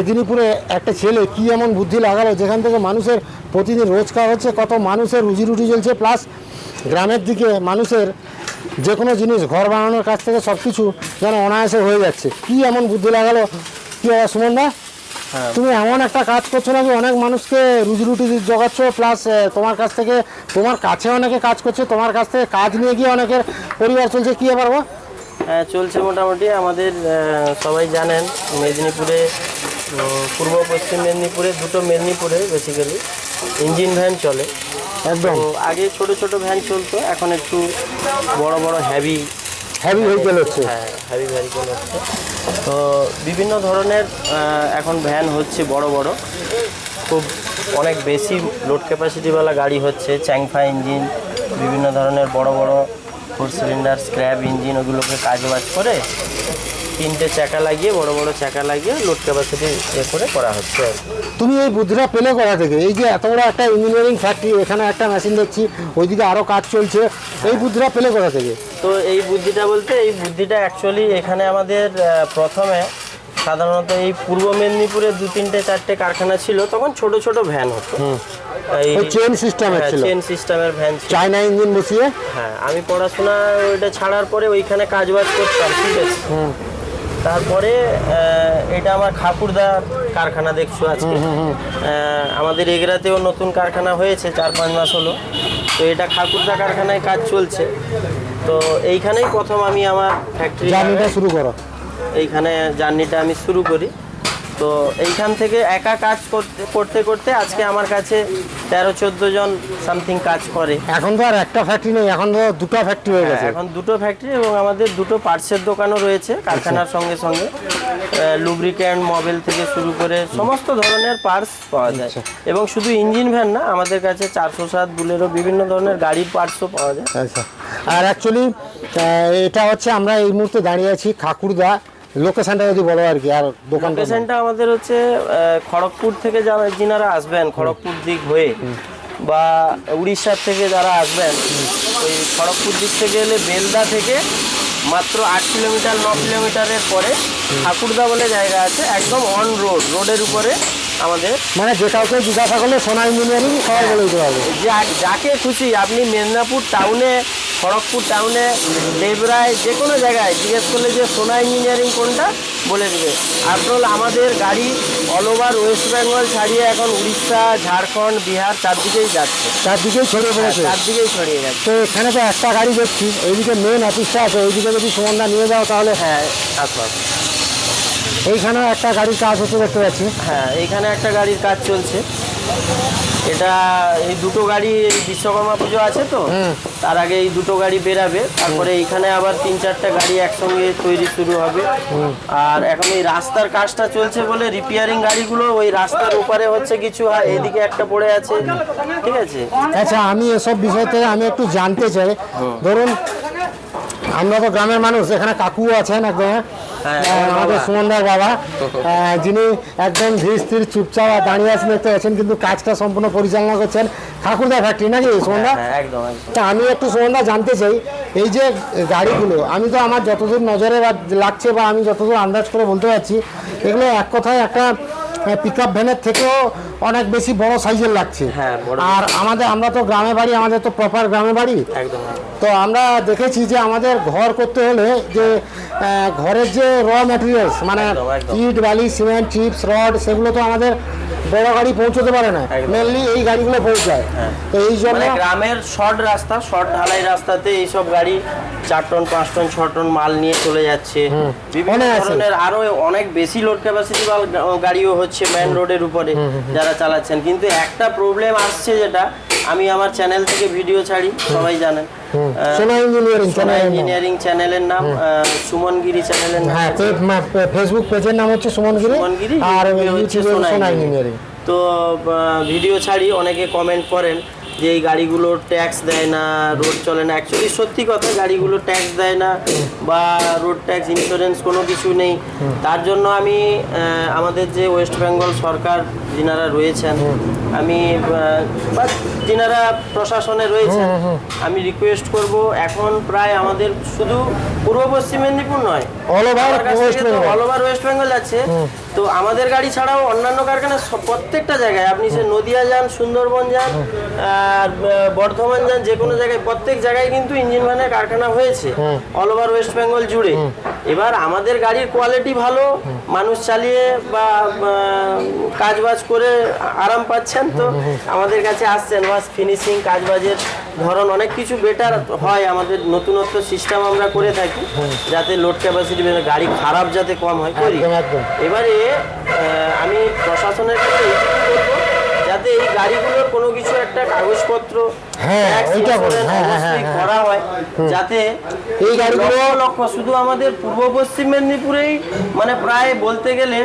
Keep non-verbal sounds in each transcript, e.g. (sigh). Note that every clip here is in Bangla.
মেদিনীপুরে একটা ছেলে কি এমন বুদ্ধি লাগালো? যেখান থেকে মানুষের প্রতিদিন রোজগার হচ্ছে কত মানুষের রুজি রুটি চলছে প্লাস গ্রামের দিকে মানুষের যে কোনো জিনিস ঘর বানানোর কাছ থেকে সব কিছু যেন অনায়াসে হয়ে যাচ্ছে। কি এমন বুদ্ধি লাগালো? কি বাবা সুমনদা হ্যাঁ। তুমি এমন একটা কাজ করছ নাকি? অনেক মানুষকে রুজি রুটি জোগাচ্ছ প্লাস তোমার কাছ থেকে তোমার কাছে অনেকে কাজ করছে তোমার কাছ থেকে কাজ নিয়ে গিয়ে অনেকের পরিবার চলছে কী গো? হ্যাঁ চলছে মোটামুটি। আমাদের সবাই জানেন মেদিনীপুরে পূর্ব পশ্চিম মেদিনীপুরে দুটো মেদিনীপুরে বেসিক্যালি ইঞ্জিন ভ্যান চলে। একদম। তো আগে ছোট ছোট ভ্যান চলতো এখন একটু বড় বড় হ্যাভি হেভি ভেহিকেল হচ্ছে। হ্যাঁ হ্যাভি ভেহিকল হচ্ছে। তো বিভিন্ন ধরনের এখন ভ্যান হচ্ছে বড় বড়। খুব অনেক বেশি লোড ক্যাপাসিটিওয়ালা গাড়ি হচ্ছে চ্যাংফা ইঞ্জিন বিভিন্ন ধরনের বড় বড় ফোর সিলিন্ডার স্ক্র্যাপ ইঞ্জিন ওগুলোকে কাজ বাজ করে। তিনটে চাকা লাগিয়ে বড় বড় চাকা লাগিয়ে লোড ক্যাপাসিটি এ করে করা হচ্ছে। তুমি এই বুদ্ধিটা পেলে করা থেকে? এই যে এত বড় একটা ইঞ্জিনিয়ারিং ফ্যাক্টরি এখানে একটা মেশিন দেখছি ওইদিকে আরও কাজ চলছে এই বুদ্ধিটা পেলে করা থেকে? তো এই বুদ্ধিটা বলতে এই বুদ্ধিটা অ্যাকচুয়ালি এখানে আমাদের প্রথমে সাধারণত এই পূর্ব মেদিনীপুরে দু তিনটে চারটে কারখানা ছিল তখন ছোট ছোট ভ্যান হতো। চেন সিস্টেমের ছিল। চেন সিস্টেমের ভ্যান চায়না ইঞ্জিন বসিয়ে? হ্যাঁ আমি পড়াশোনা ওইটা ছাড়ার পরে ওইখানে কাজ বাজ করতাম ঠিক আছে। তারপরে এটা আমার খাপুরদা কারখানা দেখছ আজকে। আমাদের এগরাতেও নতুন কারখানা হয়েছে চার পাঁচ মাস হলো। তো এটা খাকুরদা কারখানায় কাজ চলছে। তো এইখানেই প্রথম আমি আমার ফ্যাক্টরি শুরু করো। এইখানে জার্নিটা আমি শুরু করি। তো এইখান থেকে একা কাজ করতে করতে করতে আজকে আমার কাছে তেরো চোদ্দ জন সামথিং কাজ করে। এখন তো আর একটা ফ্যাক্টরি নেই এখন তো দুটো ফ্যাক্টরি হয়ে গেছে। হ্যাঁ, এখন দুটো ফ্যাক্টরি এবং আমাদের দুটো পার্টসের দোকানও রয়েছে কারখানার সঙ্গে সঙ্গে। লুব্রিক্যান্ট মোবিল থেকে শুরু করে সমস্ত ধরনের পার্টস পাওয়া যায়। এবং শুধু ইঞ্জিন ভ্যান না আমাদের কাছে চারশো সাত বুলেরও বিভিন্ন ধরনের গাড়ির পার্টসও পাওয়া যায়। আচ্ছা। আর অ্যাকচুয়ালি এটা হচ্ছে আমরা এই মুহূর্তে দাঁড়িয়ে আছি খাকুরদা লোকেশনটা যদি বলো আর কি আর দোকানটা লোকেশনটা আমাদের হচ্ছে খড়গপুর থেকে যারা যিনারা আসবেন খড়গপুর দিক হয়ে বা উড়িষ্যার থেকে যারা আসবেন ওই খড়গপুর দিক থেকে এলে বেলদা থেকে মাত্র আট কিলোমিটার ন কিলোমিটারের পরে ঠাকুরদা বলে জায়গা আছে একদম অন রোড রোডের উপরে আমাদের। মানে যে কাউকে জিজ্ঞাসা করলে সোনা ইঞ্জিনিয়ারিং সবাই বলে দিতে পারবে। যাকে খুশি আপনি মেদিনীপুর টাউনে খড়গপুর টাউনে দেবরায় যে কোনো জায়গায় জিজ্ঞেস করলে যে সোনা ইঞ্জিনিয়ারিং কোনটা বলে দেবে। আসল আমাদের গাড়ি অল ওভার ওয়েস্ট বেঙ্গল ছাড়িয়ে এখন উড়িষ্যা ঝাড়খণ্ড বিহার চারদিকেই যাচ্ছে। চারদিকেই ছড়িয়ে পড়েছে। চারদিকেই ছড়িয়ে যাচ্ছে। তো এখানে তো একটা গাড়ি দেখছি এইদিকে মেন অফিসটা আছে ওইদিকে যদি সুমনদা নিয়ে যাও তাহলে হ্যাঁ আসো আসো। এইখানেও একটা গাড়ির কাজ হচ্ছে দেখতে পাচ্ছি। হ্যাঁ এইখানে একটা গাড়ির কাজ চলছে। এটা এই দুটো গাড়ি বিশ্বকর্মা পুজো আছে তো তার আগে এই দুটো গাড়ি বেরাবে তারপরে এখানে আবার তিন চারটা গাড়ি একসঙ্গে তৈরি শুরু হবে। আর এখন এই রাস্তার কাজটা চলছে বলে রিপেয়ারিং গাড়িগুলো ওই রাস্তার উপরে হচ্ছে কিছু আর এদিকে একটা পড়ে আছে ঠিক আছে? আচ্ছা আমি এসব বিষয় থেকে আমি একটু জানতে চাই। ধরুন আমরা তো গ্রামের মানুষ এখানে কাকুও আছেন একদম হ্যাঁ, আমাদের বাবা। সুমনদার বাবা। (laughs) যিনি একদম ধীর স্থির চুপচাপ দাঁড়িয়ে আছেন দেখতে পাচ্ছেন কিন্তু কাজটা সম্পূর্ণ পরিচালনা করছেন ঠাকুরদা ফ্যাক্টরি নাকি সুমনদা হ্যাঁ একদম একদম। তা আমি একটু সুমনদা জানতে চাই এই যে গাড়িগুলো আমি তো আমার যতদূর নজরে লাগছে বা আমি যতদূর আন্দাজ করে বলতে পারছি এগুলো এক কথায় একটা পিক আপ ভ্যানের থেকেও অনেক বেশি বড় সাইজের লাগছে। হ্যাঁ, আর আমাদের আমরা তো গ্রামে বাড়ি আমাদের তো প্রপার গ্রামে বাড়ি। একদম তো আমরা দেখেছি যে আমাদের ঘর করতে হলে যে ঘরের যে র ম্যাটেরিয়ালস মানে। ইট বালি সিমেন্ট চিপস রড সেগুলো তো আমাদের বড় গাড়ি পৌঁছতে পারে না। মেনলি এই গাড়িগুলো পৌঁছায়। তো এই জন্য মানে গ্রামের শর্ট রাস্তা শর্ট ঢালাই রাস্তাতে এইসব গাড়ি চার টন পাঁচ টন ছ টন মাল নিয়ে চলে যাচ্ছে। বিভিন্ন। ধরনের আরও অনেক বেশি লোড ক্যাপাসিটি বা গাড়িও হচ্ছে মেন রোডের উপরে। যারা চালাচ্ছেন। কিন্তু একটা প্রবলেম আসছে যেটা আমি আমার চ্যানেল থেকে ভিডিও ছাড়ি সবাই জানেন। সোনা ইঞ্জিনিয়ারিং সোনা ইঞ্জিনিয়ারিং চ্যানেলের নাম। সুমনগিরি চ্যানেলের নাম হ্যাঁ ফেসবুক পেজের নাম হচ্ছে সুমনগিরি সুমনগিরি, আর ইউটিউবে সোনা। ইঞ্জিনিয়ারিং তো ভিডিও ছাড়ি অনেকে কমেন্ট করেন। যে এই গাড়িগুলোর ট্যাক্স দেয় না রোড চলে না অ্যাকচুয়ালি সত্যি কথা গাড়িগুলো ট্যাক্স দেয় না বা রোড ট্যাক্স ইন্স্যুরেন্স কোনো কিছু নেই। তার জন্য আমি আমাদের যে ওয়েস্ট বেঙ্গল সরকার যিনারা রয়েছেন আমি বা যিনারা প্রশাসনে রয়েছেন আমি রিকোয়েস্ট করব এখন প্রায় আমাদের শুধু পূর্ব পশ্চিম মেদিনীপুর নয়। তো Bengal. All over West Bengal আছে। তো আমাদের গাড়ি ছাড়াও অন্যান্য কারখানা প্রত্যেকটা জায়গায় আপনি সে নদিয়া যান সুন্দরবন যান আর বর্ধমান যান যে কোনো জায়গায় প্রত্যেক জায়গায় কিন্তু ইঞ্জিন ভ্যানের কারখানা হয়েছে অল ওভার ওয়েস্ট বেঙ্গল জুড়ে। এবার আমাদের গাড়ির কোয়ালিটি ভালো মানুষ চালিয়ে বা কাজ বাজ করে আরাম পাচ্ছেন তো আমাদের কাছে আসছেন। বাস ফিনিশিং কাজ বাজের ধরন অনেক কিছু বেটার হয় আমাদের নতুনত্ব সিস্টেম আমরা করে থাকি যাতে লোড ক্যাপাসিটি গাড়ি খারাপ যাতে কম হয় করি। এবারে আমি প্রশাসনের কাছে এইটুকু বলব যাতে এই গাড়িগুলোর কোনো কিছু একটা কাগজপত্র হ্যাঁ। হ্যাঁ, হ্যাঁ, করা হয় যাতে এই গাড়িগুলো- লক্ষ লক্ষ শুধু আমাদের পূর্ব পশ্চিম মেদিনীপুরেই মানে প্রায় বলতে গেলে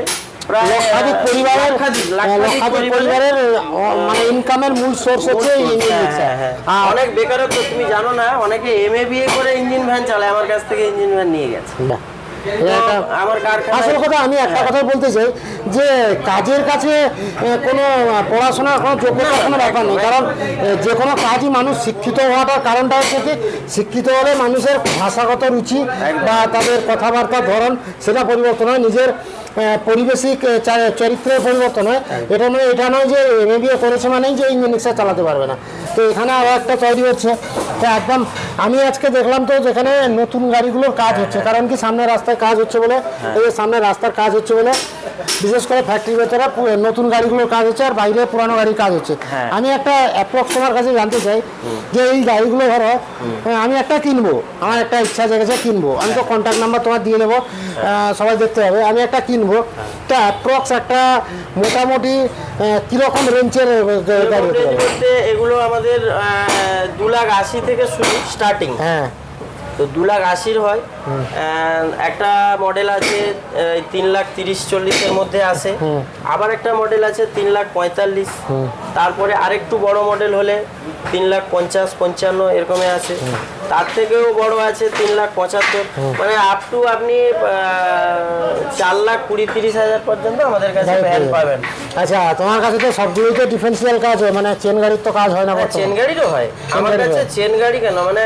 লক্ষাধিক পরিবারের লক্ষাধিক পরিবারের মানে ইনকামের মূল সোর্স হচ্ছে হ্যাঁ, হ্যাঁ, হ্যাঁ। অনেক বেকারত্ব তুমি জানো না অনেকে বিএ করে ইঞ্জিন ভ্যান চালায় আমার কাছ থেকে ইঞ্জিন ভ্যান নিয়ে গেছে। আসল কথা আমি একটা কথা বলতে চাই যে কাজের কাছে কোনো পড়াশোনার কোনো যোগ্যতার কোনো ব্যাপার নেই। কারণ যে কোনো কাজই মানুষ শিক্ষিত হওয়াটার কারণটা হচ্ছে কি শিক্ষিত হলে মানুষের ভাষাগত রুচি বা তাদের কথাবার্তার ধরন সেটা পরিবর্তন হয়। নিজের পরিবেশিক চরিত্রের পরিবর্তন হয়। এটা নয় এটা নয় যে এমএবিএ করেছে মানেই যে ইঞ্জিন রিক্সা চালাতে পারবে না। তো এখানে আরও একটা তৈরি হচ্ছে। তো একদম আমি আজকে দেখলাম তো যেখানে নতুন গাড়িগুলোর কাজ হচ্ছে কারণ কি সামনে রাস্তায় কাজ হচ্ছে বলে এই সামনে রাস্তার কাজ হচ্ছে বলে বিশেষ করে ফ্যাক্টরির ভেতরে নতুন গাড়িগুলোর কাজ হচ্ছে আর বাইরে পুরানো গাড়ির কাজ হচ্ছে। হ্যাঁ। আমি একটা অ্যাপ্রক্স তোমার কাছে জানতে চাই যে এই গাড়িগুলো ধরো হ্যাঁ, আমি একটা কিনবো আমার একটা ইচ্ছা জেগেছে কিনবো। আমি তো কন্ট্যাক্ট নাম্বার তোমার দিয়ে নেব সবাই দেখতে হবে আমি একটা কিনবো তো অ্যাপ্রক্স একটা মোটামুটি কীরকম রেঞ্জের গাড়ি এগুলো আমাদের আহ, দু লাখ আশি থেকে শুরু স্টার্টিং হ্যাঁ। তো দু লাখ আশির হয়। একটা মডেল আছে তিন লাখ তিরিশ চল্লিশের মধ্যে আসে আবার একটা মডেল আছে তিন লাখ পঁয়তাল্লিশ। তারপরে আরেকটু বড় মডেল হলে তিন লাখ পঞ্চাশ পঞ্চান্ন এরকমই আছে। তার থেকেও বড় আছে তিন লাখ পঁচাত্তর। মানে আপ টু আপনি চার লাখ কুড়ি তিরিশ হাজার পর্যন্ত আমাদের কাছে ভ্যান পাবেন। আচ্ছা তোমার কাছে তো সবগুলোই তো ডিফারেন্সিয়াল কাজ হয় মানে চেন গাড়ির তো কাজ হয় না হ্যাঁ, চেন বর্তমানে। গাড়িরও হয়। আমার কাছে চেন গাড়ি কেন? মানে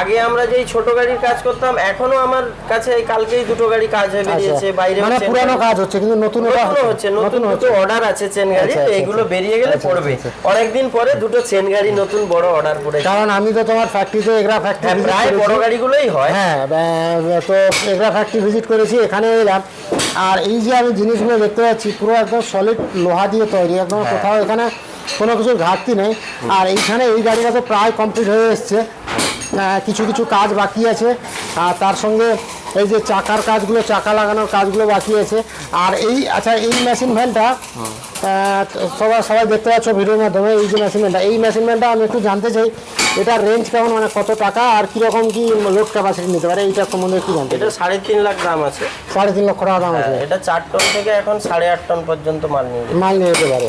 আগে আমরা যেই ছোট গাড়ির কাজ করতাম এখনও আমার কাছে এই কালকেই দুটো গাড়ি কাজ হয়ে বেরিয়েছে আচ্ছা, বাইরে মানে পুরানো কাজ হচ্ছে কিন্তু নতুন হচ্ছে নতুন দুটো অর্ডার আছে চেন গাড়ি আচ্ছা, তো আচ্ছা, এগুলো। বেরিয়ে গেলে পড়বে। অনেকদিন পরে দুটো চেন গাড়ি নতুন বড় অর্ডার পড়েছে। কারণ আমি তো তোমার ফ্যাক্টরিতে এগরা ফ্যাক্টরি হ্যাঁ প্রায় বড় গাড়িগুলোই হয়। হ্যাঁ তো এগরা ফ্যাক্টরি ভিজিট করেছি এখানে এলাম। আর এই যে আমি জিনিসগুলো দেখতে পাচ্ছি পুরো একদম সলিড লোহা দিয়ে তৈরি একদম হ্যাঁ। কোথাও এখানে কোনো কিছুর ঘাটতি নেই। আর এইখানে এই গাড়িটা তো প্রায় কমপ্লিট হয়ে এসছে। কিছু কিছু কাজ বাকি আছে। আর তার সঙ্গে এই যে চাকার কাজগুলো চাকা লাগানোর কাজগুলো বাকি আছে। আর এই আচ্ছা এই মেশিন ভ্যানটা সবাই সবাই দেখতে পাচ্ছ ভিডিওর মাধ্যমে এই যে মেশিন ভ্যানটা এই মেশিন ভ্যানটা আমি একটু জানতে চাই এটার রেঞ্জ কেমন মানে কত টাকা আর কীরকম কি লোড ক্যাপাসিটি নিতে পারে? এইটার সম্বন্ধে একটু জানতে এটা সাড়ে তিন লাখ দাম আছে। সাড়ে তিন লক্ষ টাকা দাম আছে। হ্যাঁ, এটা চার টন থেকে এখন সাড়ে আট টন পর্যন্ত মাল নিয়ে। মাল নিয়ে যেতে পারে।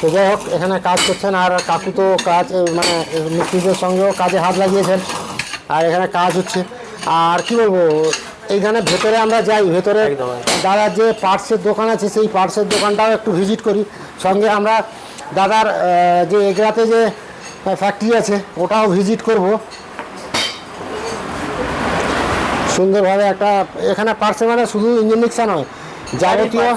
তো যাই হোক এখানে কাজ করছেন আর কাকু তো কাজ মানে মিস্ত্রিদের সঙ্গেও কাজে হাত লাগিয়েছেন। আর এখানে কাজ হচ্ছে। আর কি বলব এইখানে ভেতরে আমরা যাই ভেতরে। দাদার যে পার্টসের দোকান আছে সেই পার্টসের দোকানটাও একটু ভিজিট করি সঙ্গে আমরা দাদার যে এগরাতে যে ফ্যাক্টরি আছে ওটাও ভিজিট করব সুন্দরভাবে একটা এখানে পার্টসে মানে শুধু ইঞ্জিন রিক্সা নয় যাবতীয়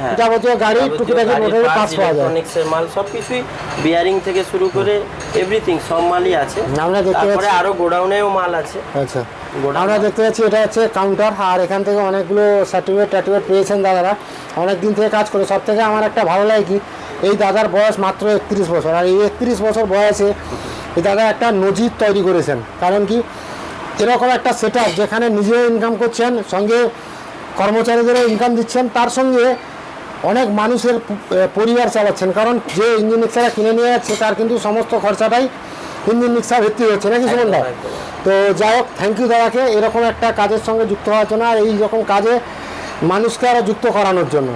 হ্যাঁ। যাবতীয় গাড়ি যাবতীয় টুকিটাকি মোটরের পার্টস পাওয়া যায় electronics-এর মাল সবকিছুই বিয়ারিং থেকে শুরু করে এভরিথিং সব মালই আছে। আমরা দেখতে পাচ্ছি- আরও গোডাউনেও মাল আছে। আচ্ছা। আমরা দেখতে পাচ্ছি এটা হচ্ছে কাউন্টার আর এখান থেকে অনেকগুলো সার্টিফিকেট টার্টিফিকেট পেয়েছেন দাদারা। অনেক দিন থেকে কাজ করে। সব থেকে আমার একটা ভালো লাগে কি এই দাদার বয়স মাত্র একত্রিশ বছর। আর এই একত্রিশ বছর বয়সে এই দাদা একটা নজির তৈরি করেছেন। কারণ কি এরকম একটা সেট যেখানে নিজেও ইনকাম করছেন সঙ্গে কর্মচারীদেরও ইনকাম দিচ্ছেন তার সঙ্গে অনেক মানুষের পরিবার চালাচ্ছেন। কারণ যে ইঞ্জিন রিক্সাটা কিনে নিয়ে যাচ্ছে তার কিন্তু সমস্ত খরচাটাই ইঞ্জিন রিক্সা ভিত্তি হচ্ছে। নাকি সুমন দা? একদম, একদম। তো যাই হোক থ্যাংক ইউ দাদাকে। এরকম একটা কাজের সঙ্গে যুক্ত হওয়ার জন্য আর এই রকম কাজে মানুষকে আরও যুক্ত করানোর জন্য।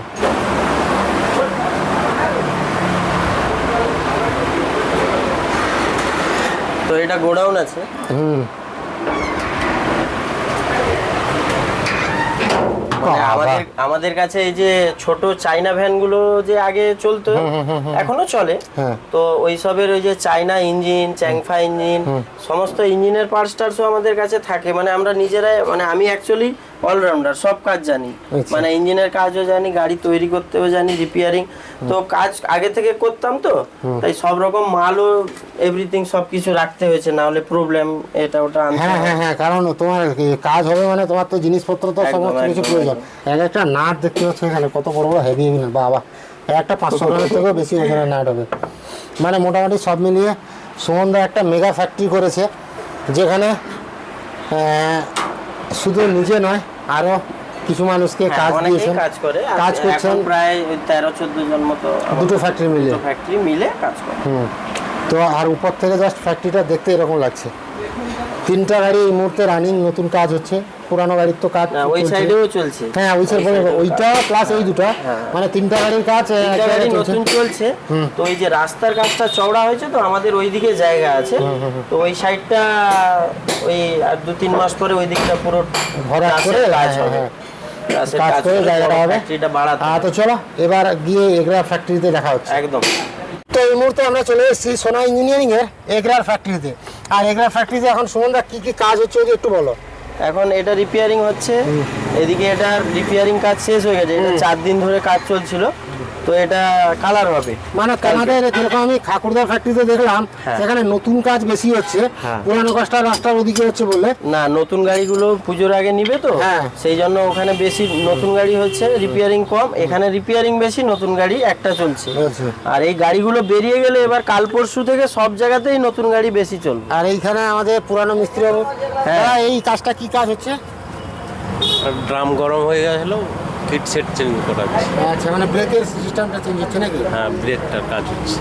তো এটা গোডাউন আছে? হুম মানে বাবা। আমাদের আমাদের কাছে এই যে ছোট চাইনা ভ্যানগুলো যে আগে চলতো এখনও চলে। হ্যাঁ। তো ওই সবের ওই যে চাইনা ইঞ্জিন চ্যাংফা ইঞ্জিন সমস্ত ইঞ্জিনের পার্টস টার্সও আমাদের কাছে থাকে। মানে আমরা নিজেরাই মানে আমি অ্যাকচুয়ালি অলরাউন্ডার সব কাজ জানি। আচ্ছা। মানে ইঞ্জিনের কাজও জানি গাড়ি তৈরি করতেও জানি রিপেয়ারিং তো কাজ আগে থেকে করতাম তো তাই সব রকম মালও এভরিথিং সব কিছু রাখতে হয়েছে না হলে প্রবলেম এটা ওটা আনতে হ্যাঁ হ্যাঁ হ্যাঁ কারণ তোমার কাজ হবে মানে তোমার তো জিনিসপত্র তো সমস্ত কিছু প্রয়োজন। এক একটা নাট দেখতে পাচ্ছ এখানে কত বড় বড় হেভি হেভি বাবা। একটা পাঁচশো (laughs) টাকার থেকেও বেশি ওজনের নাট হবে। মানে মোটামুটি সব মিলিয়ে সুমনদা একটা মেগা ফ্যাক্টরি করেছে যেখানে শুধু নিজে নয় আরও কিছু মানুষকে হ্যাঁ, কাজ দিয়েছেন কাজ করে কাজ করছেন। প্রায় ওই তেরো চোদ্দ জন মতো দুটো ফ্যাক্টরি মিলে। ফ্যাক্টরি মিলে কাজ করে। হুম। তো আর উপর থেকে জাস্ট ফ্যাক্টরিটা দেখতে এরকম লাগছে। তিনটা গাড়ি এই মুহূর্তে রানিং নতুন কাজ হচ্ছে পুরানো গাড়ির তো কাজ ওই সাইডেও চলছে। হ্যাঁ ওই সাইড ওইটা প্লাস এই দুটো মানে তিনটা গাড়ির কাজ গাড়ি নতুন চলছে। তো ওই যে রাস্তার কাজটা চওড়া হয়েছে তো আমাদের ওইদিকে জায়গা আছে। তো ওই সাইডটা ওই আর দু তিন মাস পরে ওই দিকটা পুরো ভরা করে, কাজ হ্যাঁ, হবে। হ্যাঁ। কাজ করে জায়গাটা হবে। আহ, তো চলো এবার গিয়ে এগরা ফ্যাক্টরিতে দেখা হচ্ছে। একদম। তো এই মুহূর্তে আমরা চলে এসেছি সোনা ইঞ্জিনিয়ারিং এর এগরার ফ্যাক্টরিতে আর এগুলা ফ্যাক্টরিতে এখন সুমনদা কি কি কাজ হচ্ছে যদি একটু বলো। এখন এটা রিপেয়ারিং হচ্ছে। এদিকে এটা রিপেয়ারিং কাজ শেষ হয়ে গেছে। এটা চার দিন ধরে কাজ চলছিল। তো এটা কালার হবে। মানে তোমাদের যেরকম আমি ঠাকুরদার ফ্যাক্টরিতে দেখলাম হ্যাঁ। সেখানে নতুন কাজ বেশি হচ্ছে। হ্যাঁ। পুরানো কাজটা রাস্তার ওদিকে হচ্ছে বললে না নতুন গাড়িগুলো পুজোর আগে নিবে তো। হ্যাঁ। সেই জন্য ওখানে বেশি নতুন গাড়ি হচ্ছে রিপেয়ারিং কম। এখানে রিপেয়ারিং বেশি নতুন গাড়ি একটা চলছে। আর এই গাড়িগুলো বেরিয়ে গেলে এবার কাল পরশু থেকে সব জায়গাতেই নতুন গাড়ি বেশি চলবে। আর এইখানে আমাদের পুরানো মিস্ত্রি হ্যাঁ। এই কাজটা কি কাজ হচ্ছে? আর ড্রাম গরম হয়ে গেল ফিট সেট চেঞ্জ করা হচ্ছে আচ্ছা মানে ব্রেকের সিস্টেমটা চেঞ্জ হচ্ছে নাকি? হ্যাঁ ব্রেকটার কাজ হচ্ছে।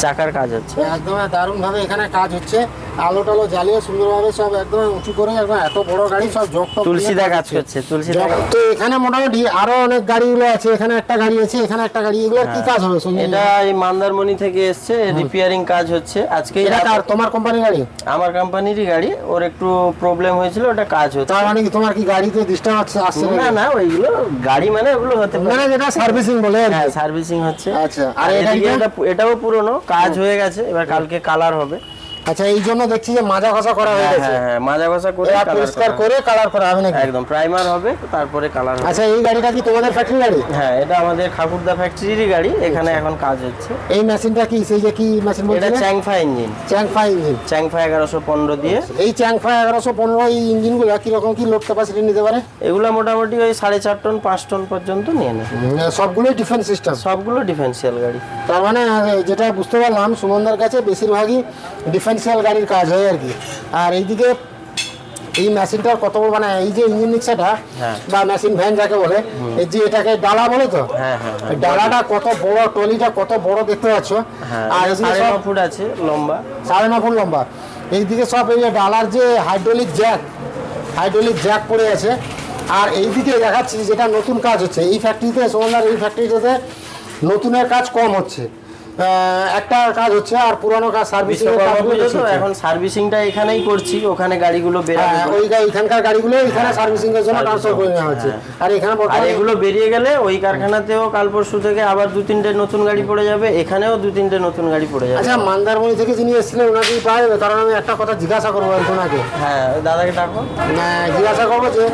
চাকার কাজ হচ্ছে। একদম দারুণ ভাবে এখানে কাজ হচ্ছে। আলো টালো জ্বালিয়ে সুন্দরভাবে সব একদম উঁচু করে একদম এত বড় গাড়ি সব জগ তুলসীদা কাজ হচ্ছে। করছে তুলসীদা তো এখানে মোটামুটি আরও অনেক গাড়িগুলো আছে এখানে একটা গাড়ি আছে এখানে একটা গাড়ি এগুলোর কি কাজ হবে এটা এই মান্দারমণি থেকে এসছে রিপেয়ারিং কাজ হচ্ছে। আজকেই এটা কার তোমার কোম্পানির গাড়ি? আমার কোম্পানিরই গাড়ি ওর একটু প্রবলেম হয়েছিল ওটা কাজ হচ্ছে। তার মানে কি তোমার কি গাড়িতে ডিস্টার্ব আসছে আসছে না না ওইগুলো গাড়ি মানে ওগুলো হতে পারে। মানে যেটা সার্ভিসিং বলে হ্যাঁ সার্ভিসিং হচ্ছে। আচ্ছা, আর এটা এটাও পুরনো কাজ হয়ে। গেছে এবার কালকে কালার হবে। আচ্ছা এই জন্য দেখছি যে মাজা ঘষা করা হয়ে হ্যাঁ গেছে। হ্যাঁ হ্যাঁ মাজা ঘষা করে পরিষ্কার করা কালার করা হবে নাকি? একদম প্রাইমার হবে তারপরে কালার হবে। আচ্ছা এই গাড়িটা কি তোমাদের ফ্যাক্টরি গাড়ি? হ্যাঁ এটা আমাদের ঠাকুরদা ফ্যাক্টরিরই গাড়ি এখানে এখন কাজ হচ্ছে। এই মেশিনটা কি সেই যে কি মেশিন এটা বলছিলে? Changfa engine Changfa engine Changfa এগারোশো পনেরো দিয়ে। এই চ্যাংফা এগারোশো পনেরো এই ইঞ্জিনগুলো কীরকম কি লোড ক্যাপাসিটি নিতে পারে? এগুলো মোটামুটি ওই সাড়ে চার টন পাঁচ টন পর্যন্ত নিয়ে নেয় সবগুলোই ডিফেন্স সিস্টেম সবগুলো ডিফেন্সিয়াল গাড়ি। তার মানে যেটা বুঝতে পারলাম সুমনদার কাছে বেশিরভাগই ডিফেন্সিয়াল গাড়ির কাজ হয় আর কি। আর এইদিকে এই মেশিনটার কত বড় মানে এই যে ইঞ্জিন রিক্সাটা হ্যাঁ। বা মেশিন ভ্যান যাকে বলে এই যে এটাকে ডালা বলে তো? হ্যাঁ হ্যাঁ ডালাটা কত বড় ট্রলিটা কত বড় দেখতে পাচ্ছ? আর সাড়ে ন ফুট আছে লম্বা। সাড়ে ন ফুট লম্বা। এইদিকে সব এই যে ডালার যে হাইড্রোলিক জ্যাক হাইড্রোলিক জ্যাক পড়ে আছে। আর এইদিকে দেখাচ্ছি যেটা নতুন কাজ হচ্ছে। এই ফ্যাক্টরিতে সোনার এই ফ্যাক্টরিতে নতুনের কাজ কম হচ্ছে। একটা কাজ হচ্ছে আর পুরানো কাজ সার্ভিসিং এখন সার্ভিসিংটা এখানেই করছি ওখানে গাড়িগুলো বেরাবে। হ্যাঁ, ওই এখানকার গাড়িগুলো এখানে সার্ভিসিং এর জন্য ট্রান্সফার করে নেওয়া হচ্ছে। আর এখানে আর এগুলো বেরিয়ে গেলে ওই কারখানাতেও কাল পরশু থেকে আবার দু তিনটে নতুন গাড়ি পড়ে যাবে এখানেও দু তিনটে নতুন গাড়ি পড়ে যাবে। আচ্ছা মান্দারমণি থেকে যিনি এসেছিলেন ওনাকেই পাওয়া যাবে কারণ আমি একটা কথা জিজ্ঞাসা করব আর ওনাকে। হ্যাঁ দাদাকে ডাকো। জিজ্ঞাসা করব যে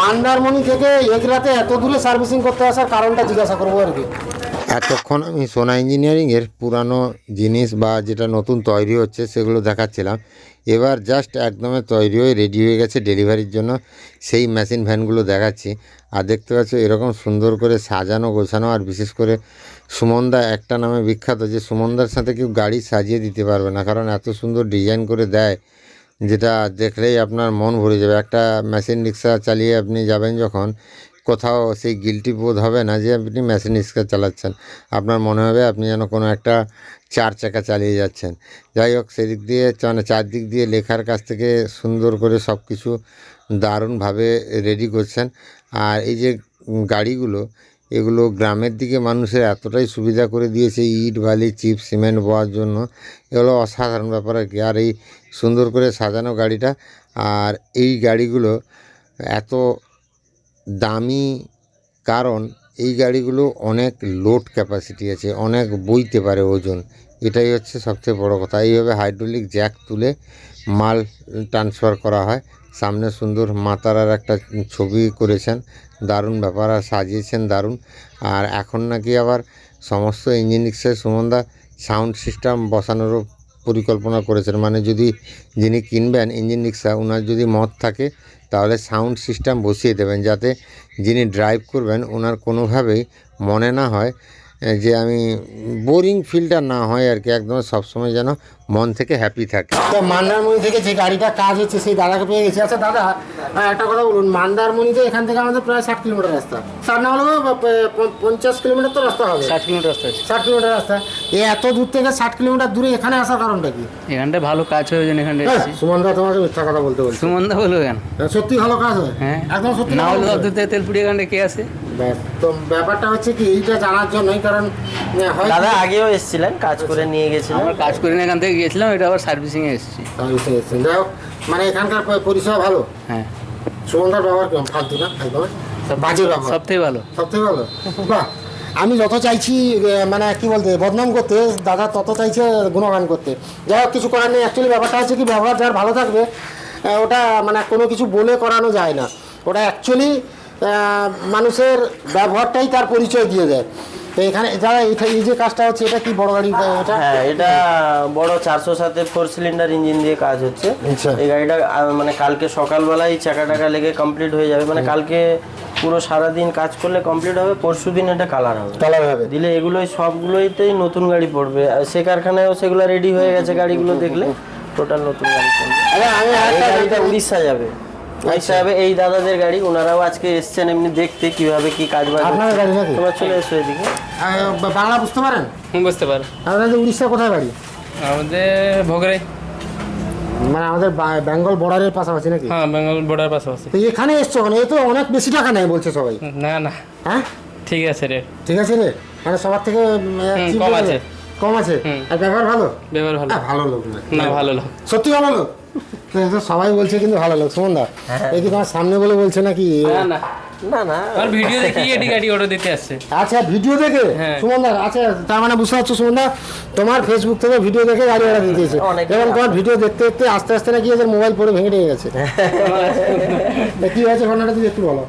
মান্দারমণি থেকে এগরাতে এত দূরে সার্ভিসিং করতে আসার কারণটা জিজ্ঞাসা করব আর কি। এতক্ষণ আমি সোনা ইঞ্জিনিয়ারিংয়ের পুরানো জিনিস বা যেটা নতুন তৈরি হচ্ছে সেগুলো দেখাচ্ছিলাম। এবার জাস্ট একদমে তৈরি হয়ে রেডি হয়ে গেছে ডেলিভারির জন্য। সেই মেশিন ভ্যানগুলো দেখাচ্ছি। আর দেখতে পাচ্ছ এরকম সুন্দর করে সাজানো, গোছানো আর বিশেষ করে সুমনদা একটা নামে বিখ্যাত যে সুমনদার সাথে কেউ গাড়ি সাজিয়ে দিতে পারবে না কারণ এত সুন্দর ডিজাইন করে দেয় যেটা দেখলেই আপনার মন ভরে যাবে। একটা মেশিন রিক্সা চালিয়ে আপনি যাবেন যখন কোথাও সেই গিলটি বোধ হবে না যে আপনি মেশিন রিক্সা চালাচ্ছেন। আপনার মনে হবে আপনি যেন কোনো একটা চার চাকা চালিয়ে যাচ্ছেন। যাই হোক, সেদিক দিয়ে মানে চারদিক দিয়ে লেখার কাছ থেকে সুন্দর করে সব কিছু দারুণভাবে রেডি করছেন। আর এই যে গাড়িগুলো, এগুলো গ্রামের দিকে মানুষের এতটাই সুবিধা করে দিয়েছে ইট, বালি, চিপ, সিমেন্ট বওয়ার জন্য। এগুলো অসাধারণ ব্যাপার আর কি। আর এই সুন্দর করে সাজানো গাড়িটা, আর এই গাড়িগুলো এত দামি কারণ এই গাড়িগুলো অনেক লোড ক্যাপাসিটি আছে, অনেক বইতে পারে ওজন। এটাই হচ্ছে সবচেয়ে বড় কথা। এইভাবে হাইড্রোলিক জ্যাক তুলে মাল ট্রান্সফার করা হয়। সামনে সুন্দর মাতারার একটা ছবি করেছেন, দারুণ ব্যাপার, আর সাজিয়েছেন দারুণ। আর এখন নাকি আবার সমস্ত ইঞ্জিন রিক্সায় সুমনদা সাউন্ড সিস্টেম বসানোরও পরিকল্পনা করেছেন। মানে যদি যিনি কিনবেন, ইঞ্জিন রিক্সা ওনার যদি মত থাকে, তাহলে সাউন্ড সিস্টেম বসিয়ে দেবেন যাতে যিনি ড্রাইভ করবেন ওনার কোনোভাবেই মনে না হয় যে আমি বোরিং ফিলটা না হয় আর কি, একদম সবসময় যেন মন থেকে হ্যাপি থাকে। তো মান্দারমণি থেকে যে গাড়িটা কাজ হচ্ছে সেই দাদাকে পেয়ে গেছি। আচ্ছা দাদা আহ, একটা কথা বলুন মান্দারমণিতে এখান থেকে আমাদের প্রায় ষাট কিলোমিটার রাস্তা। ষাট না হলেও পঞ্চাশ কিলোমিটার তো রাস্তা হবে। ষাট কিলোমিটার রাস্তা ষাট কিলোমিটার রাস্তা। এই এত দূর থেকে ষাট কিলোমিটার দূরে এখানে আসার কারণটা কি? এখানটায় ভালো কাজ হয় ওই জন্য এখানটা হ্যাঁ, সুমনদা তোমাকে মিথ্যা কথা বলতে বলছি। সুমনদা বলব কেন? সত্যি ভালো কাজ হয়। হ্যাঁ। একদম সত্যি না হলে? অত থেকে তেল পুড়িয়ে এখানটা কে আছে ব্যাস, তো ব্যাপারটা হচ্ছে কি এইটা জানার জন্যই কারণ আহ, দাদা আগেও এসেছিলেন কাজ করে নিয়ে গেছিলেন। কাজ করে নিয়ে এখান থেকে গিয়েছিলাম এটা আবার সার্ভিসিংয়ে এসেছি। তাই এসে যাই হোক মানে এখানকার পরিষেবা ভালো? হ্যাঁ। সুমনদার ব্যবহার কেমন ফালতু না? একদম বাজে ব্যবহার। সব থেকে ভালো। সবথেকে ভালো? বাহ! আমি যত চাইছি মানে কি বলতে বদনাম করতে দাদা তত চাইছে গুণগান করতে। যাই হোক কিছু করার নেই। অ্যাকচুয়ালি ব্যাপারটা হচ্ছে কি ব্যবহার যার ভালো থাকবে ওটা মানে কোনো কিছু বলে করানো যায় না। ওটা অ্যাকচুয়ালি মানুষের ব্যবহারটাই তার পরিচয় দিয়ে দেয়। তো এখানে যারা এটা এই যে কাজটা হচ্ছে এটা কি বড় গাড়ি এটা? হ্যাঁ এটা বড় চারশো সাথে ফোর সিলিন্ডার ইঞ্জিন দিয়ে কাজ হচ্ছে। আচ্ছা। এই গাড়িটা মানে কালকে সকালবেলায় চাকা টাকা লেগে কমপ্লিট হয়ে যাবে। মানে কালকে পুরো সারাদিন কাজ করলে কমপ্লিট হবে পরশু দিন এটা কালার হবে। কালার হবে। দিলে এগুলোই সবগুলোইতেই নতুন গাড়ি পড়বে। আর সে কারখানায়ও সেগুলো রেডি হয়ে গেছে গাড়িগুলো দেখলে টোটাল নতুন গাড়ি পড়বে। আমি উড়িষ্যা যাবে। উড়িষ্যা যাবে এই দাদাদের গাড়ি ওনারাও আজকে এসছেন এমনি দেখতে কীভাবে কি কাজ বাজ আপনার গাড়ি নাকি? তোমরা চলে এসো এদিকে। বাংলা বুঝতে পারেন? বুঝতে পারো আপনাদের উড়িষ্যা কোথায় বাড়ি? আমাদের ভোগরে মানে আমাদের বা- বেঙ্গল বর্ডারের পাশাপাশি নাকি? হ্যাঁ বেঙ্গল বর্ডার পাশাপাশি। তো এখানে এসছো কেন? এ তো অনেক বেশি টাকা নেয় বলছে সবাই। না না। হ্যাঁ? ঠিক আছে রে। ঠিক আছে রে? মানে সবার থেকে উম, হুম, cheap কম? আছে। কম আছে? হুম। আর ব্যবহার ভালো? ব্যবহার ভালো। ভালো লোক না। না ভালো লোক। সত্যি ভালো লোক? সবাই বলছে কিন্তু ভালো লোক সুমন দা এই কি তোমার সামনে বলে বলছে নাকি? না না। না না। আর ভিডিও দেখি এটি গাড়ি অর্ডার দিতে আসছে? আচ্ছা ভিডিও দেখে? হ্যাঁ। সুমন দা আচ্ছা তার মানে বুঝতে পারছ সুমন দা তোমার ফেসবুক থেকে ভিডিও দেখে গাড়ি অর্ডার দিতেছে এবং তোমার ভিডিও দেখতে দেখতে আস্তে আস্তে নাকি এদের মোবাইল পড়ে ভেঙে গেছে। (laughs) কি হয়েছে ঘটনাটা তুমি একটু বলো।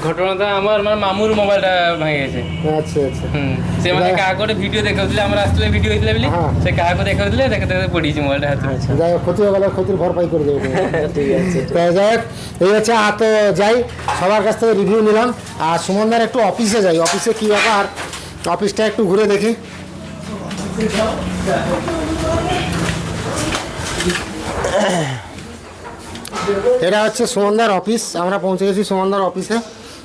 ঘটনাটা আমার মানে মামুর মোবাইলটা ভেঙে গেছে। আচ্ছা আচ্ছা। সে মানে কাহা করে ভিডিও দেখা দিলে আমরা আসলে ভিডিও হইলে বলি হ্যাঁ। সে কাহা করে দেখা দিলে দেখে দেখে পড়িয়েছি মোবাইলটা হাতে। যাই হোক ক্ষতি হয়ে গেলে ক্ষতির ভরপাই করে দেবে। (laughs) ঠিক আছে তো যাই হোক এই হচ্ছে আর তো যাই সবার কাছ থেকে রিভিউ নিলাম। আর সুমনদার একটু অফিসে যাই অফিসে কী ব্যাপার অফিসটা একটু ঘুরে দেখি। এটা হচ্ছে সুমনদার অফিস আমরা পৌঁছে গেছি সুমনদার অফিসে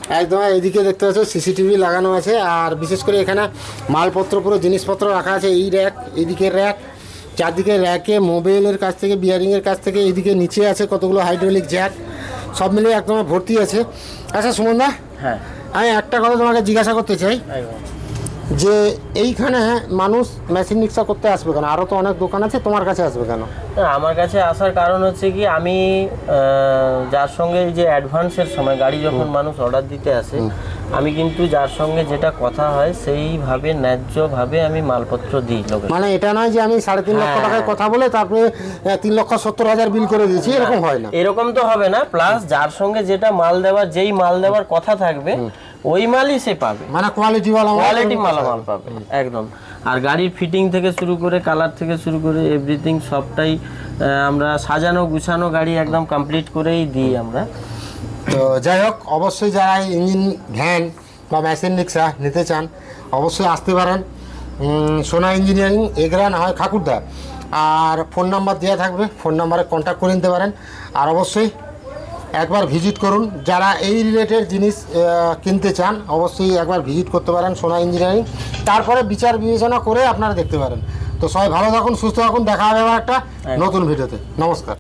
একদম এদিকে দেখতে পাচ্ছ সিসিটিভি লাগানো আছে আর বিশেষ করে এখানে মালপত্র পুরো জিনিসপত্র রাখা আছে এই র্যাক এদিকে র্যাক চারদিকে র্যাকে মোবাইলের কাছ থেকে বিয়ারিংয়ের কাছ থেকে এদিকে নিচে আছে কতগুলো হাইড্রোলিক জ্যাক সব মিলিয়ে একদম ভর্তি আছে। আচ্ছা সুমন দা হ্যাঁ। আমি একটা কথা তোমাকে জিজ্ঞাসা করতে চাই। একদম। যে এইখানে মানুষ মেশিন রিক্সা করতে আসবে কেন? আরও তো অনেক দোকান আছে তোমার কাছে আসবে কেন? আমার কাছে আসার কারণ হচ্ছে কি আমি যার সঙ্গে যে অ্যাডভান্সের সময় গাড়ি যখন মানুষ অর্ডার দিতে আসে আমি কিন্তু যার সঙ্গে যেটা কথা হয় সেইভাবে ন্যায্যভাবে আমি মালপত্র দিই লোকের। মানে এটা নয় যে আমি সাড়ে তিন লক্ষ হ্যাঁ। টাকায় কথা বলে তারপরে তিন লক্ষ সত্তর হাজার বিল করে দিয়েছি এরকম হয় না। এরকম তো হবে না প্লাস যার সঙ্গে যেটা মাল দেওয়ার যেই মাল দেওয়ার কথা থাকবে ওই মালই সে পাবে। মানে কোয়ালিটি ভালো কোয়ালিটি মালামাল পাবে। একদম। আর গাড়ির ফিটিং থেকে শুরু করে কালার থেকে শুরু করে এভরিথিং সবটাই আমরা সাজানো গুছানো গাড়ি একদম কমপ্লিট করেই দিই আমরা। তো যাই হোক অবশ্যই যারা ইঞ্জিন ভ্যান বা মেশিন রিক্সা নিতে চান অবশ্যই আসতে পারেন। সোনা ইঞ্জিনিয়ারিং এগরা না হয় ঠাকুরদা আর ফোন নাম্বার দেওয়া থাকবে ফোন নাম্বারে কন্ট্যাক্ট করে নিতে পারেন। আর অবশ্যই একবার ভিজিট করুন। যারা এই রিলেটেড জিনিস কিনতে চান অবশ্যই একবার ভিজিট করতে পারেন সোনা ইঞ্জিনিয়ারিং তারপরে বিচার বিবেচনা করে আপনারা দেখতে পারেন। তো সবাই ভালো থাকুন সুস্থ থাকুন দেখা হবে আবার একটা নতুন ভিডিওতে। নমস্কার।